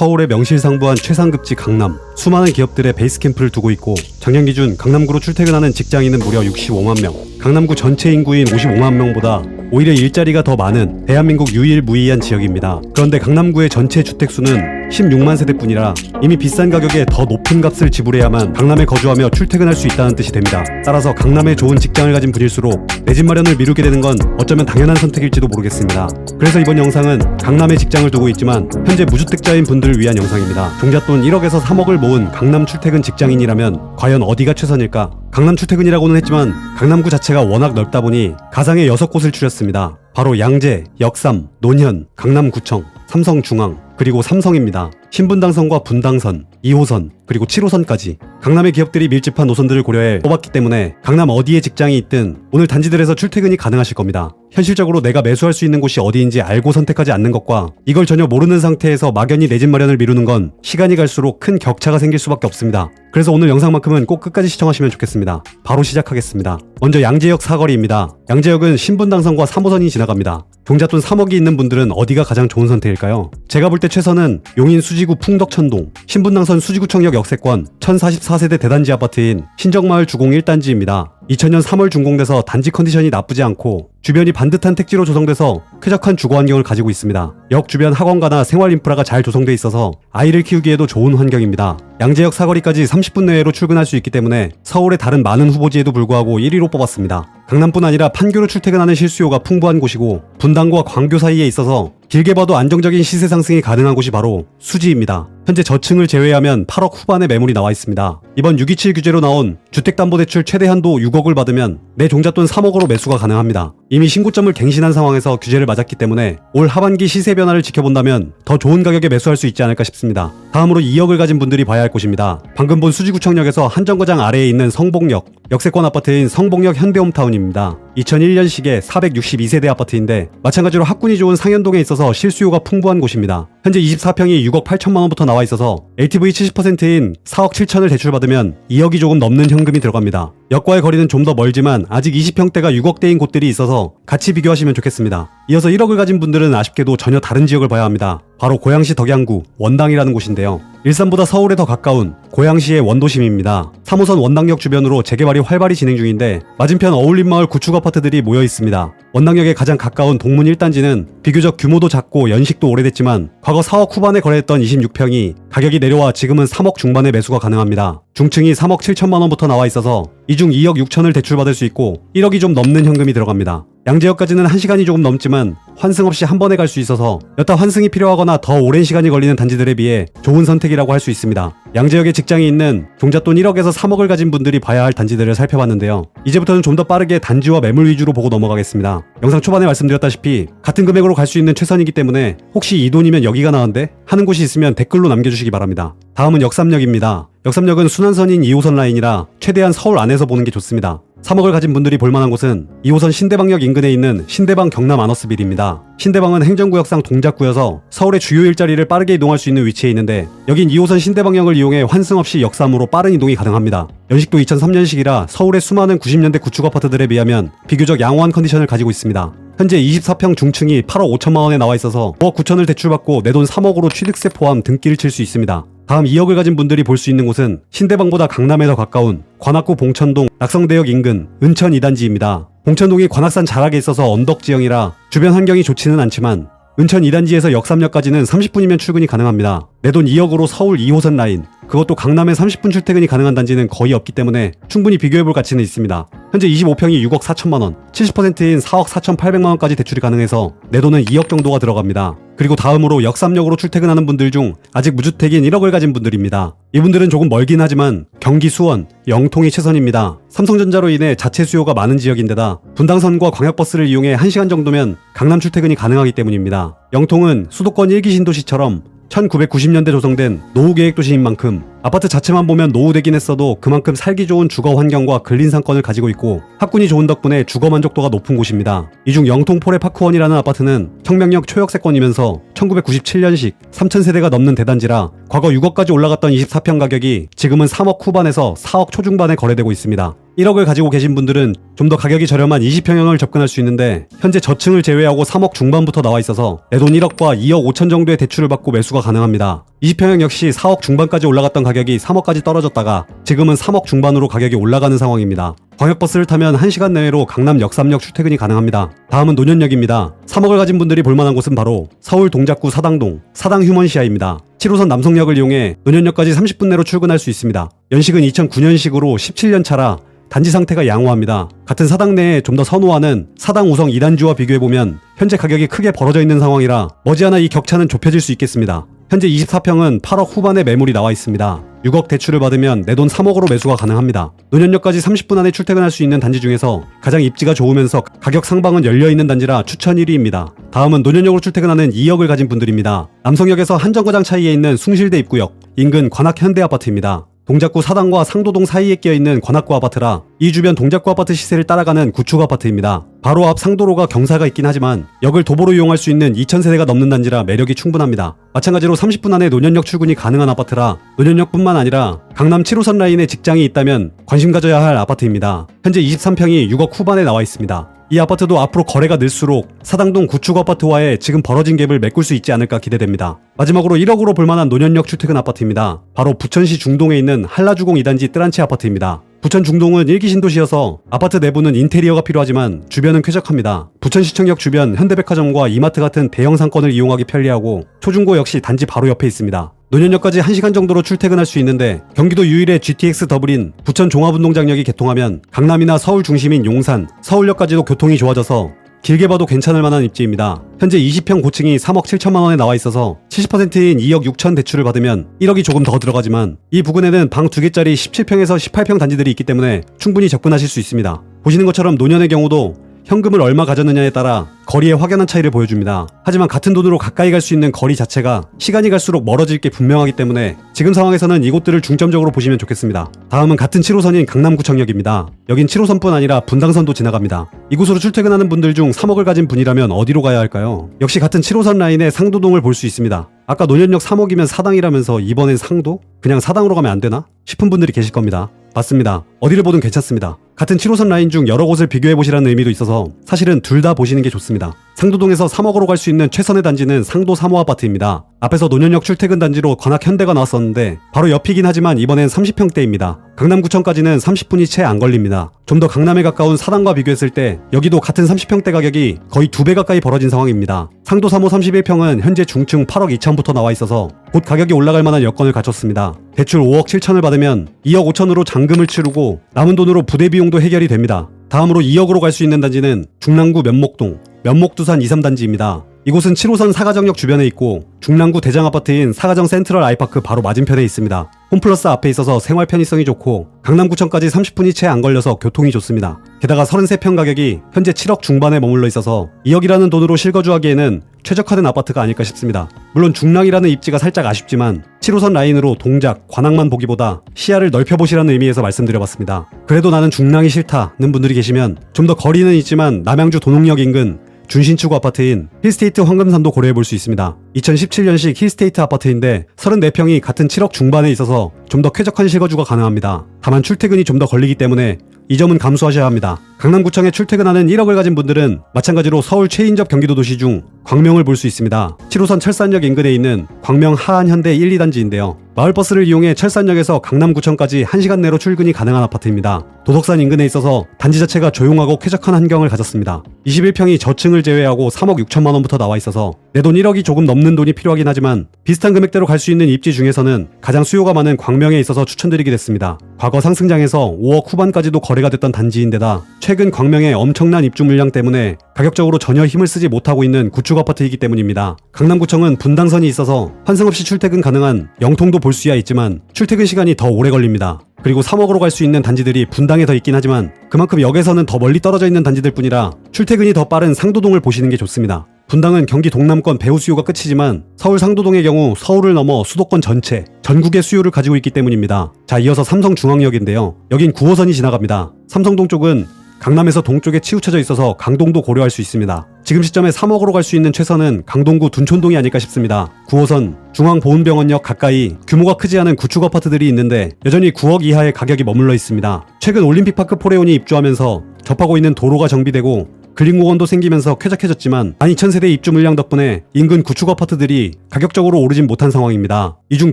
서울의 명실상부한 최상급지 강남, 수많은 기업들의 베이스 캠프를 두고 있고 작년 기준 강남구로 출퇴근하는 직장인은 무려 65만 명, 강남구 전체 인구인 55만 명보다 오히려 일자리가 더 많은 대한민국 유일무이한 지역입니다. 그런데 강남구의 전체 주택수는 16만 세대뿐이라 이미 비싼 가격에 더 높은 값을 지불해야만 강남에 거주하며 출퇴근할 수 있다는 뜻이 됩니다. 따라서 강남에 좋은 직장을 가진 분일수록 내 집 마련을 미루게 되는 건 어쩌면 당연한 선택일지도 모르겠습니다. 그래서 이번 영상은 강남에 직장을 두고 있지만 현재 무주택자인 분들을 위한 영상입니다. 종잣돈 1억에서 3억을 모은 강남 출퇴근 직장인이라면 과연 어디가 최선일까? 강남 출퇴근이라고는 했지만 강남구 자체가 워낙 넓다 보니 가상의 6곳을 추렸습니다. 바로 양재, 역삼, 논현, 강남구청, 삼성중앙, 그리고 삼성입니다. 신분당선과 분당선, 2호선, 그리고 7호선까지 강남의 기업들이 밀집한 노선들을 고려해 뽑았기 때문에 강남 어디에 직장이 있든 오늘 단지들에서 출퇴근이 가능하실 겁니다. 현실적으로 내가 매수할 수 있는 곳이 어디인지 알고 선택하지 않는 것과 이걸 전혀 모르는 상태에서 막연히 내 집 마련을 미루는 건 시간이 갈수록 큰 격차가 생길 수밖에 없습니다. 그래서 오늘 영상만큼은 꼭 끝까지 시청하시면 좋겠습니다. 바로 시작하겠습니다. 먼저 양재역 사거리입니다. 양재역은 신분당선과 3호선이 지나갑니다. 종잣돈 3억이 있는 분들은 어디가 가장 좋은 선택일까요? 제가 볼 때 최선은 용인 수지구 풍덕천동, 신분당선 수지구청역 역세권 1044세대 대단지 아파트인 신정마을 주공 1단지입니다. 2000년 3월 준공돼서 단지 컨디션이 나쁘지 않고 주변이 반듯한 택지로 조성돼서 쾌적한 주거 환경을 가지고 있습니다. 역 주변 학원가나 생활 인프라가 잘 조성돼 있어서 아이를 키우기에도 좋은 환경입니다. 양재역 사거리까지 30분 내외로 출근할 수 있기 때문에 서울의 다른 많은 후보지에도 불구하고 1위로 뽑았습니다. 강남뿐 아니라 판교로 출퇴근하는 실수요가 풍부한 곳이고 분당과 광교 사이에 있어서 길게 봐도 안정적인 시세 상승이 가능한 곳이 바로 수지입니다. 현재 저층을 제외하면 8억 후반의 매물이 나와 있습니다. 이번 627 규제로 나온 주택담보대출 최대 한도 6억을 받으면 내 종잣돈 3억으로 매수가 가능합니다. 이미 신고점을 갱신한 상황에서 규제를 맞았기 때문에 올 하반기 시세 변화를 지켜본다면 더 좋은 가격에 매수할 수 있지 않을까 싶습니다. 다음으로 2억을 가진 분들이 봐야 할 곳입니다. 방금 본 수지구청역에서 한 정거장 아래에 있는 성복역, 역세권 아파트인 성복역 현대홈타운입니다. 2001년식의 462세대 아파트인데 마찬가지로 학군이 좋은 상현동에 있어서 실수요가 풍부한 곳입니다. 현재 24평이 6억 8천만 원부터 나와 있어서 LTV 70%인 4억 7천을 대출받으면 2억이 조금 넘는 현금이 들어갑니다. 역과의 거리는 좀 더 멀지만 아직 20평대가 6억대인 곳들이 있어서 같이 비교하시면 좋겠습니다. 이어서 1억을 가진 분들은 아쉽게도 전혀 다른 지역을 봐야 합니다. 바로 고양시 덕양구 원당이라는 곳인데요. 일산보다 서울에 더 가까운 고양시의 원도심입니다. 3호선 원당역 주변으로 재개발이 활발히 진행 중인데 맞은편 어울림마을 구축 아파트들이 모여 있습니다. 원당역에 가장 가까운 동문 1단지는 비교적 규모도 작고 연식도 오래됐지만 과거 4억 후반에 거래했던 26평이 가격이 내려와 지금은 3억 중반에 매수가 가능합니다. 중층이 3억 7천만 원부터 나와 있어서 이중 2억 6천을 대출받을 수 있고 1억이 좀 넘는 현금이 들어갑니다. 양재역까지는 1시간이 조금 넘지만 환승 없이 한 번에 갈 수 있어서 여타 환승이 필요하거나 더 오랜 시간이 걸리는 단지들에 비해 좋은 선택이라고 할 수 있습니다. 양재역에 직장이 있는 종잣돈 1억에서 3억을 가진 분들이 봐야 할 단지들을 살펴봤는데요. 이제부터는 좀 더 빠르게 단지와 매물 위주로 보고 넘어가겠습니다. 영상 초반에 말씀드렸다시피 같은 금액으로 갈 수 있는 최선이기 때문에 혹시 이 돈이면 여기가 나은데 하는 곳이 있으면 댓글로 남겨주시기 바랍니다. 다음은 역삼역입니다. 역삼역은 순환선인 2호선 라인이라 최대한 서울 안에서 보는 게 좋습니다. 3억을 가진 분들이 볼만한 곳은 2호선 신대방역 인근에 있는 신대방 경남 아너스빌입니다. 신대방은 행정구역상 동작구여서 서울의 주요 일자리를 빠르게 이동할 수 있는 위치에 있는데 여긴 2호선 신대방역을 이용해 환승 없이 역삼으로 빠른 이동이 가능합니다. 연식도 2003년식이라 서울의 수많은 90년대 구축 아파트들에 비하면 비교적 양호한 컨디션을 가지고 있습니다. 현재 24평 중층이 8억 5천만 원에 나와 있어서 5억 9천을 대출받고 내 돈 3억으로 취득세 포함 등기를 칠 수 있습니다. 다음 2억을 가진 분들이 볼 수 있는 곳은 신대방보다 강남에 더 가까운 관악구 봉천동 낙성대역 인근 은천 2단지입니다. 봉천동이 관악산 자락에 있어서 언덕 지형이라 주변 환경이 좋지는 않지만 은천 2단지에서 역삼역까지는 30분이면 출근이 가능합니다. 내 돈 2억으로 서울 2호선 라인, 그것도 강남에 30분 출퇴근이 가능한 단지는 거의 없기 때문에 충분히 비교해볼 가치는 있습니다. 현재 25평이 6억 4천만 원, 70%인 4억 4천8백만 원까지 대출이 가능해서 내 돈은 2억 정도가 들어갑니다. 그리고 다음으로 역삼역으로 출퇴근하는 분들 중 아직 무주택인 1억을 가진 분들입니다. 이분들은 조금 멀긴 하지만 경기 수원, 영통이 최선입니다. 삼성전자로 인해 자체 수요가 많은 지역인데다 분당선과 광역버스를 이용해 1시간 정도면 강남 출퇴근이 가능하기 때문입니다. 영통은 수도권 1기 신도시처럼 1990년대 조성된 노후계획 도시인 만큼 아파트 자체만 보면 노후되긴 했어도 그만큼 살기 좋은 주거 환경과 근린 상권을 가지고 있고 학군이 좋은 덕분에 주거 만족도가 높은 곳입니다. 이 중 영통 포레 파크원이라는 아파트는 청명역 초역세권이면서 1997년식 3,000세대가 넘는 대단지라 과거 6억까지 올라갔던 24평 가격이 지금은 3억 후반에서 4억 초중반에 거래되고 있습니다. 1억을 가지고 계신 분들은 좀 더 가격이 저렴한 20평형을 접근할 수 있는데 현재 저층을 제외하고 3억 중반부터 나와 있어서 내 돈 1억과 2억 5천 정도의 대출을 받고 매수가 가능합니다. 20평형 역시 4억 중반까지 올라갔던 가격이 3억까지 떨어졌다가 지금은 3억 중반으로 가격이 올라가는 상황입니다. 광역버스를 타면 1시간 내외로 강남 역삼역 출퇴근이 가능합니다. 다음은 노년역입니다. 3억을 가진 분들이 볼만한 곳은 바로 서울 동작구 사당동 사당 휴먼시아입니다. 7호선 남성역을 이용해 노년역까지 30분 내로 출근할 수 있습니다. 연식은 2009년식으로 17년 차라 단지 상태가 양호합니다. 같은 사당 내에 좀 더 선호하는 사당 5성 2단지와 비교해보면 현재 가격이 크게 벌어져 있는 상황이라 머지않아 이 격차는 좁혀질 수 있겠습니다. 현재 24평은 8억 후반의 매물이 나와 있습니다. 6억 대출을 받으면 내 돈 3억으로 매수가 가능합니다. 노년역까지 30분 안에 출퇴근할 수 있는 단지 중에서 가장 입지가 좋으면서 가격 상방은 열려있는 단지라 추천 1위입니다. 다음은 노년역으로 출퇴근하는 2억을 가진 분들입니다. 남성역에서 한정거장 차이에 있는 숭실대 입구역, 인근 관악 현대아파트입니다. 동작구 사당과 상도동 사이에 끼어있는 관악구 아파트라 이 주변 동작구 아파트 시세를 따라가는 구축 아파트입니다. 바로 앞 상도로가 경사가 있긴 하지만 역을 도보로 이용할 수 있는 2,000세대가 넘는 단지라 매력이 충분합니다. 마찬가지로 30분 안에 노년역 출근이 가능한 아파트라 노년역뿐만 아니라 강남 7호선 라인에 직장이 있다면 관심 가져야 할 아파트입니다. 현재 23평이 6억 후반에 나와 있습니다. 이 아파트도 앞으로 거래가 늘수록 사당동 구축 아파트와의 지금 벌어진 갭을 메꿀 수 있지 않을까 기대됩니다. 마지막으로 1억으로 볼만한 노년역 출퇴근 아파트입니다. 바로 부천시 중동에 있는 한라주공 2단지 뜨란치 아파트입니다. 부천 중동은 일기 신도시여서 아파트 내부는 인테리어가 필요하지만 주변은 쾌적합니다. 부천시청역 주변 현대백화점과 이마트 같은 대형 상권을 이용하기 편리하고 초중고 역시 단지 바로 옆에 있습니다. 노년역까지 1시간 정도로 출퇴근할 수 있는데 경기도 유일의 GTX 더블인 부천 종합운동장역이 개통하면 강남이나 서울 중심인 용산, 서울역까지도 교통이 좋아져서 길게 봐도 괜찮을 만한 입지입니다. 현재 20평 고층이 3억 7천만 원에 나와 있어서 70%인 2억 6천 대출을 받으면 1억이 조금 더 들어가지만 이 부근에는 방 2개짜리 17평에서 18평 단지들이 있기 때문에 충분히 접근하실 수 있습니다. 보시는 것처럼 노년의 경우도 현금을 얼마 가졌느냐에 따라 거리에 확연한 차이를 보여줍니다. 하지만 같은 돈으로 가까이 갈 수 있는 거리 자체가 시간이 갈수록 멀어질 게 분명하기 때문에 지금 상황에서는 이곳들을 중점적으로 보시면 좋겠습니다. 다음은 같은 7호선인 강남구청역입니다. 여긴 7호선뿐 아니라 분당선도 지나갑니다. 이곳으로 출퇴근하는 분들 중 3억을 가진 분이라면 어디로 가야 할까요? 역시 같은 7호선 라인의 상도동을 볼 수 있습니다. 아까 노년역 3억이면 사당이라면서 이번엔 상도? 그냥 사당으로 가면 안 되나? 싶은 분들이 계실 겁니다. 맞습니다. 어디를 보든 괜찮습니다. 같은 7호선 라인 중 여러 곳을 비교해 보시라는 의미도 있어서 사실은 둘 다 보시는 게 좋습니다. 상도동에서 3억으로 갈 수 있는 최선의 단지는 상도 3호 아파트입니다. 앞에서 노년역 출퇴근 단지로 관악 현대가 나왔었는데 바로 옆이긴 하지만 이번엔 30평대입니다. 강남구청까지는 30분이 채 안 걸립니다. 좀 더 강남에 가까운 사당과 비교했을 때 여기도 같은 30평대 가격이 거의 두 배 가까이 벌어진 상황입니다. 상도 3호 31평은 현재 중층 8억 2천부터 나와 있어서 곧 가격이 올라갈 만한 여건을 갖췄습니다. 대출 5억 7천을 받으면 2억 5천으로 잔금을 치르고 남은 돈으로 부대 비용도 해결이 됩니다. 다음으로 2억으로 갈 수 있는 단지는 중랑구 면목동, 면목두산 2, 3단지입니다. 이곳은 7호선 사가정역 주변에 있고 중랑구 대장 아파트인 사가정 센트럴 아이파크 바로 맞은편에 있습니다. 홈플러스 앞에 있어서 생활 편의성이 좋고 강남구청까지 30분이 채 안 걸려서 교통이 좋습니다. 게다가 33평 가격이 현재 7억 중반에 머물러 있어서 2억이라는 돈으로 실거주하기에는 최적화된 아파트가 아닐까 싶습니다. 물론 중랑이라는 입지가 살짝 아쉽지만 7호선 라인으로 동작, 관악만 보기보다 시야를 넓혀보시라는 의미에서 말씀드려봤습니다. 그래도 나는 중랑이 싫다는 분들이 계시면 좀 더 거리는 있지만 남양주 도농역 인근 준신축 아파트인 힐스테이트 황금산도 고려해 볼 수 있습니다. 2017년식 힐스테이트 아파트인데 34평이 같은 7억 중반에 있어서 좀 더 쾌적한 실거주가 가능합니다. 다만 출퇴근이 좀 더 걸리기 때문에 이 점은 감수하셔야 합니다. 강남구청에 출퇴근하는 1억을 가진 분들은 마찬가지로 서울 최인접 경기도 도시 중 광명을 볼 수 있습니다. 7호선 철산역 인근에 있는 광명 하안현대 1, 2단지인데요. 마을버스를 이용해 철산역에서 강남구청까지 1시간 내로 출근이 가능한 아파트입니다. 도덕산 인근에 있어서 단지 자체가 조용하고 쾌적한 환경을 가졌습니다. 21평이 저층을 제외하고 3억 6천만 원부터 나와 있어서 내 돈 1억이 조금 넘는 돈이 필요하긴 하지만 비슷한 금액대로 갈 수 있는 입지 중에서는 가장 수요가 많은 광명에 있어서 추천드리게 됐습니다. 상승장에서 5억 후반까지도 거래가 됐던 단지인데다 최근 광명의 엄청난 입주 물량 때문에 가격적으로 전혀 힘을 쓰지 못하고 있는 구축 아파트이기 때문입니다. 강남구청은 분당선이 있어서 환승 없이 출퇴근 가능한 영통도 볼 수야 있지만 출퇴근 시간이 더 오래 걸립니다. 그리고 3억으로 갈 수 있는 단지들이 분당에 더 있긴 하지만 그만큼 역에서는 더 멀리 떨어져 있는 단지들 뿐이라 출퇴근이 더 빠른 상도동을 보시는 게 좋습니다. 분당은 경기 동남권 배후 수요가 끝이지만 서울 상도동의 경우 서울을 넘어 수도권 전체, 전국의 수요를 가지고 있기 때문입니다. 자, 이어서 삼성중앙역인데요. 여긴 9호선이 지나갑니다. 삼성동 쪽은 강남에서 동쪽에 치우쳐져 있어서 강동도 고려할 수 있습니다. 지금 시점에 3억으로 갈 수 있는 최선은 강동구 둔촌동이 아닐까 싶습니다. 9호선 중앙보훈병원역 가까이 규모가 크지 않은 구축 아파트들이 있는데 여전히 9억 이하의 가격이 머물러 있습니다. 최근 올림픽파크 포레온이 입주하면서 접하고 있는 도로가 정비되고 근린공원도 생기면서 쾌적해졌지만 12,000세대 입주 물량 덕분에 인근 구축 아파트들이 가격적으로 오르진 못한 상황입니다. 이 중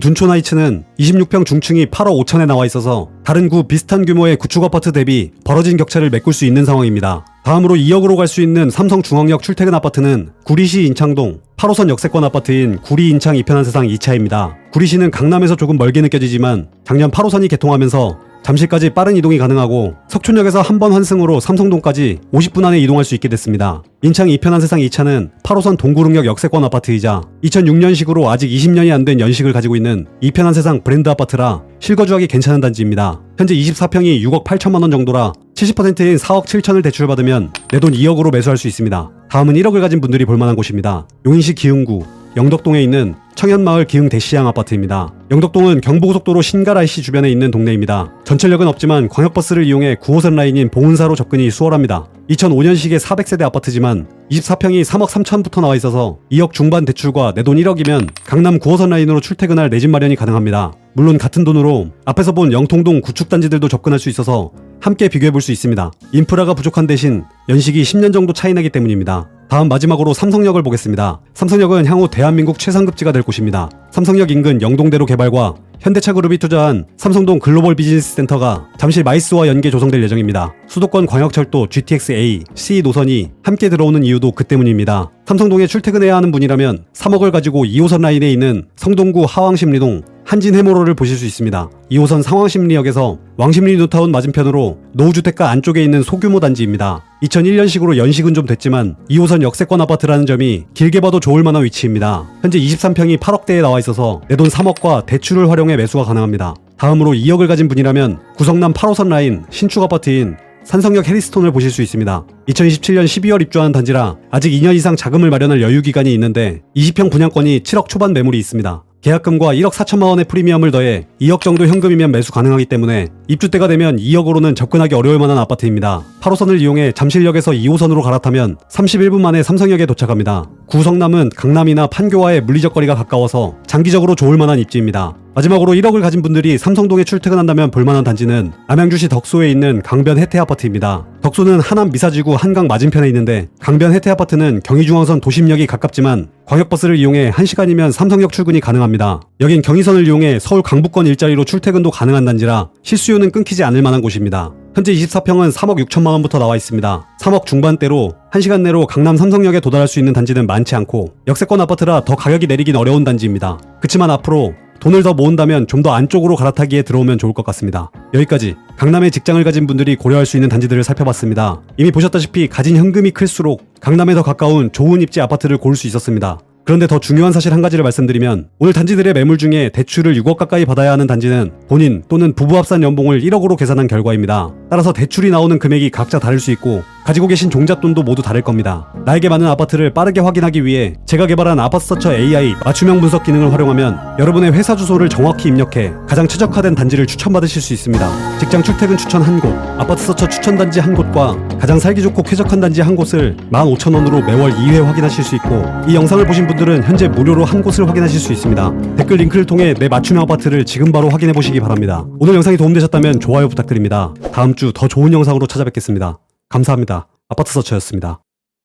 둔촌 하이츠는 26평 중층이 8억 5천에 나와 있어서 다른 구 비슷한 규모의 구축 아파트 대비 벌어진 격차를 메꿀 수 있는 상황입니다. 다음으로 2억으로 갈 수 있는 삼성중앙역 출퇴근 아파트는 구리시 인창동 8호선 역세권 아파트인 구리 인창 이편한 세상 2차입니다. 구리시는 강남에서 조금 멀게 느껴지지만 작년 8호선이 개통하면서 잠실까지 빠른 이동이 가능하고 석촌역에서 한 번 환승으로 삼성동까지 50분 안에 이동할 수 있게 됐습니다. 인창 이편한 세상 2차는 8호선 동구릉역 역세권 아파트이자 2006년식으로 아직 20년이 안 된 연식을 가지고 있는 이편한 세상 브랜드 아파트라 실거주하기 괜찮은 단지입니다. 현재 24평이 6억 8천만 원 정도라 70%인 4억 7천을 대출받으면 내 돈 2억으로 매수할 수 있습니다. 다음은 1억을 가진 분들이 볼만한 곳입니다. 용인시 기흥구 영덕동에 있는 청현마을 기흥 대시양 아파트입니다. 영덕동은 경부고속도로 신갈IC 주변에 있는 동네입니다. 전철역은 없지만 광역버스를 이용해 9호선 라인인 봉은사로 접근이 수월합니다. 2005년식의 400세대 아파트지만 24평이 3억 3천부터 나와 있어서 2억 중반 대출과 내 돈 1억이면 강남 9호선 라인으로 출퇴근할 내 집 마련이 가능합니다. 물론 같은 돈으로 앞에서 본 영통동 구축단지들도 접근할 수 있어서 함께 비교해 볼 수 있습니다. 인프라가 부족한 대신 연식이 10년 정도 차이 나기 때문입니다. 다음 마지막으로 삼성역을 보겠습니다. 삼성역은 향후 대한민국 최상급지가 될 곳입니다. 삼성역 인근 영동대로 개발과 현대차 그룹이 투자한 삼성동 글로벌 비즈니스 센터가 잠실 마이스와 연계 조성될 예정입니다. 수도권 광역철도 GTX-A, C 노선이 함께 들어오는 이유도 그 때문입니다. 삼성동에 출퇴근해야 하는 분이라면 3억을 가지고 2호선 라인에 있는 성동구 하왕심리동 한진 해모로를 보실 수 있습니다. 2호선 상황심리역에서 왕십리 뉴타운 맞은편으로 노후주택가 안쪽에 있는 소규모 단지입니다. 2001년식으로 연식은 좀 됐지만 2호선 역세권 아파트라는 점이 길게 봐도 좋을 만한 위치입니다. 현재 23평이 8억대에 나와 있어서 내 돈 3억과 대출을 활용해 매수가 가능합니다. 다음으로 2억을 가진 분이라면 구성남 8호선 라인 신축 아파트인 산성역 해리스톤을 보실 수 있습니다. 2027년 12월 입주하는 단지라 아직 2년 이상 자금을 마련할 여유 기간이 있는데 20평 분양권이 7억 초반 매물이 있습니다. 계약금과 1억 4천만 원의 프리미엄을 더해 2억 정도 현금이면 매수 가능하기 때문에 입주 때가 되면 2억으로는 접근하기 어려울 만한 아파트입니다. 8호선을 이용해 잠실역에서 2호선으로 갈아타면 31분 만에 삼성역에 도착합니다. 구성남은 강남이나 판교와의 물리적 거리가 가까워서 장기적으로 좋을 만한 입지입니다. 마지막으로 1억을 가진 분들이 삼성동에 출퇴근한다면 볼만한 단지는 남양주시 덕소에 있는 강변 혜태 아파트입니다. 덕소는 하남 미사지구 한강 맞은편에 있는데 강변 혜태 아파트는 경의중앙선 도심역이 가깝지만 광역버스를 이용해 1시간이면 삼성역 출근이 가능합니다. 여긴 경의선을 이용해 서울 강북권 일자리로 출퇴근도 가능한 단지라 실수요는 끊기지 않을 만한 곳입니다. 현재 24평은 3억 6천만 원부터 나와 있습니다. 3억 중반대로 1시간 내로 강남 삼성역에 도달할 수 있는 단지는 많지 않고 역세권 아파트라 더 가격이 내리긴 어려운 단지입니다. 그치만 앞으로 돈을 더 모은다면 좀 더 안쪽으로 갈아타기에 들어오면 좋을 것 같습니다. 여기까지 강남에 직장을 가진 분들이 고려할 수 있는 단지들을 살펴봤습니다. 이미 보셨다시피 가진 현금이 클수록 강남에 더 가까운 좋은 입지 아파트를 고를 수 있었습니다. 그런데 더 중요한 사실 한 가지를 말씀드리면 오늘 단지들의 매물 중에 대출을 6억 가까이 받아야 하는 단지는 본인 또는 부부 합산 연봉을 1억으로 계산한 결과입니다. 따라서 대출이 나오는 금액이 각자 다를 수 있고 가지고 계신 종잣돈도 모두 다를 겁니다. 나에게 맞는 아파트를 빠르게 확인하기 위해 제가 개발한 아파트 서처 AI 맞춤형 분석 기능을 활용하면 여러분의 회사 주소를 정확히 입력해 가장 최적화된 단지를 추천받으실 수 있습니다. 직장 출퇴근 추천 한 곳, 아파트 서처 추천 단지 한 곳과 가장 살기 좋고 쾌적한 단지 한 곳을 15,000원으로 매월 2회 확인하실 수 있고 이 영상을 보신 분들은 현재 무료로 한 곳을 확인하실 수 있습니다. 댓글 링크를 통해 내 맞춤형 아파트를 지금 바로 확인해 보시기 바랍니다. 오늘 영상이 도움되셨다면 좋아요 부탁드립니다. 다음 주 더 좋은 영상으로 찾아뵙겠습니다. 감사합니다. 아파트 서처였습니다.